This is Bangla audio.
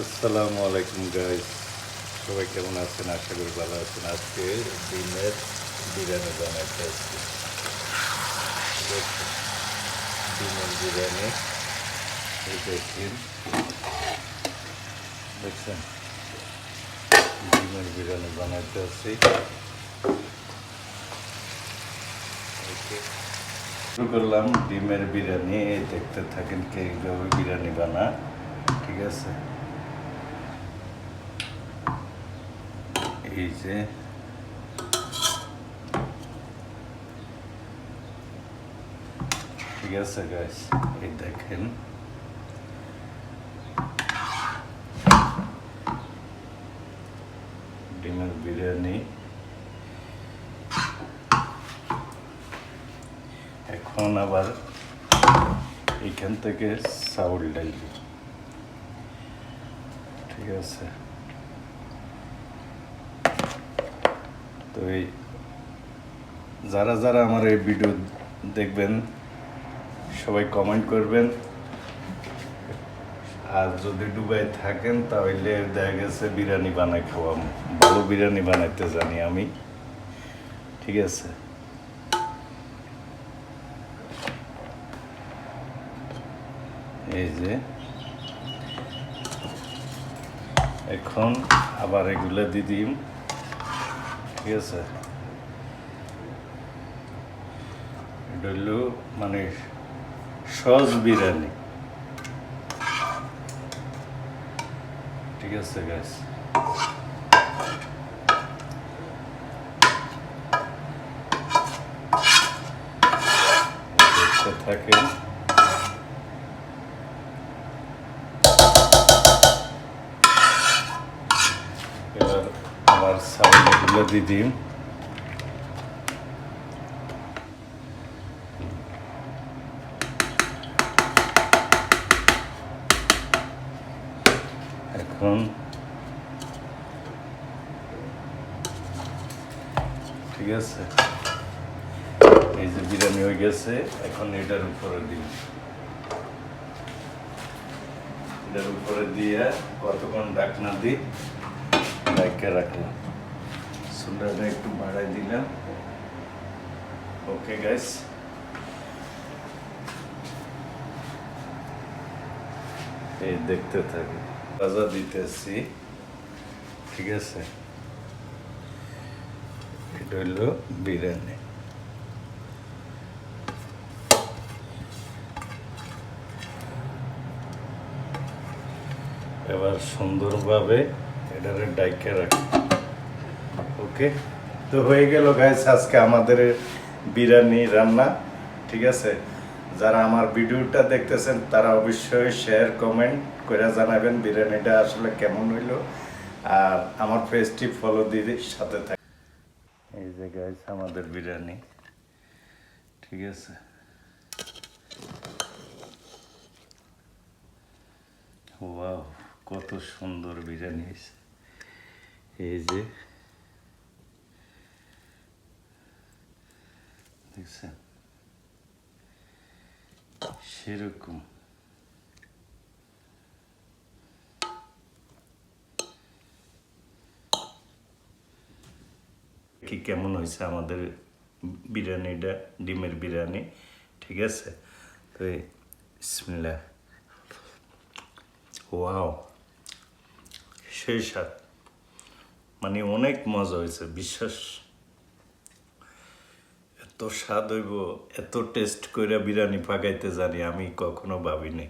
আসসালামু আলাইকুম গাইস সবাই কেমন আছেন? আশা করি ভালো আছেন। আজকে ডিমের বিরিয়ানি বানাইতে আসছি। ডিমের বিরিয়ানি দেখছেন দেখছেন? ডিমের বিরিয়ানি বানাইতে আসছি। শুরু করলাম ডিমের বিরিয়ানি। দেখতে থাকেন কে এইভাবে বিরিয়ানি বানা ঠিক আছে? এই যে ঠিক আছে গাইস এই দেখেন ডিমের বিরিয়ানি এখন আবার এখান থেকে চাউল ডাইলি। ঠিক আছে। তো এই যারা যারা আমার এই ভিডিও দেখবেন, সবাই কমেন্ট করবেন। আর যদি ডুবাই থাকেন, তাহলে দেখা গেছে বিরিয়ানি বানাই খাওয়াম। ভালো বিরিয়ানি বানাইতে জানি আমি। ঠিক আছে? এই যে। এখন আবার এগুলো দিয়ে দিম। ঠিক আছে। এটা হলো মানে সহজ বিরিয়ানি। ঠিক আছে গ্যাস থাকেন এবার আবার সাউন্ডগুলো দিয়ে দিম এখন ঠিক আছে। এই যে বিরিয়ানি হয়ে গেছে, এখন এটার উপরে দিই এটার উপরে দিয়ে কতক্ষণ ডাকনা দিই? ডাইকে রাখলাম সুন্দরটা একটু বাড়াই দিলাম ওকে গাইস এই দেখতে থাকি ভাজা দিতেছি ঠিক আছে এটা হলো বিরিয়ানি এবার সুন্দরভাবে এটারে ডাইকে রাখি। ওকে তো হয়ে গেল গাইস আজকে আমাদের বিরিয়ানি রান্না, ঠিক আছে? যারা আমার ভিডিওটা দেখতেছেন, তারা অবশ্যই শেয়ার কমেন্ট করে জানাবেন বিরিয়ানিটা আসলে কেমন হইল। আর আমার পেজটি ফলো দিয়ে সাথে থাক এই যে গাইস আমাদের বিরিয়ানি, ঠিক আছে? ওয়াও কত সুন্দর বিরিয়ানি হয়েছে এই যে দেখছেন কি কেমন হয়েছে আমাদের বিরিয়ানিটা, ডিমের বিরিয়ানি? ঠিক আছে? তো বিসমিল্লা ওয়াও সেই স্বাদ। মানে অনেক মজা হয়েছে, বিশ্বাস। এত স্বাদ হইব, এত টেস্ট করে বিরিয়ানি পাকাইতে জানি আমি কখনো ভাবিনি।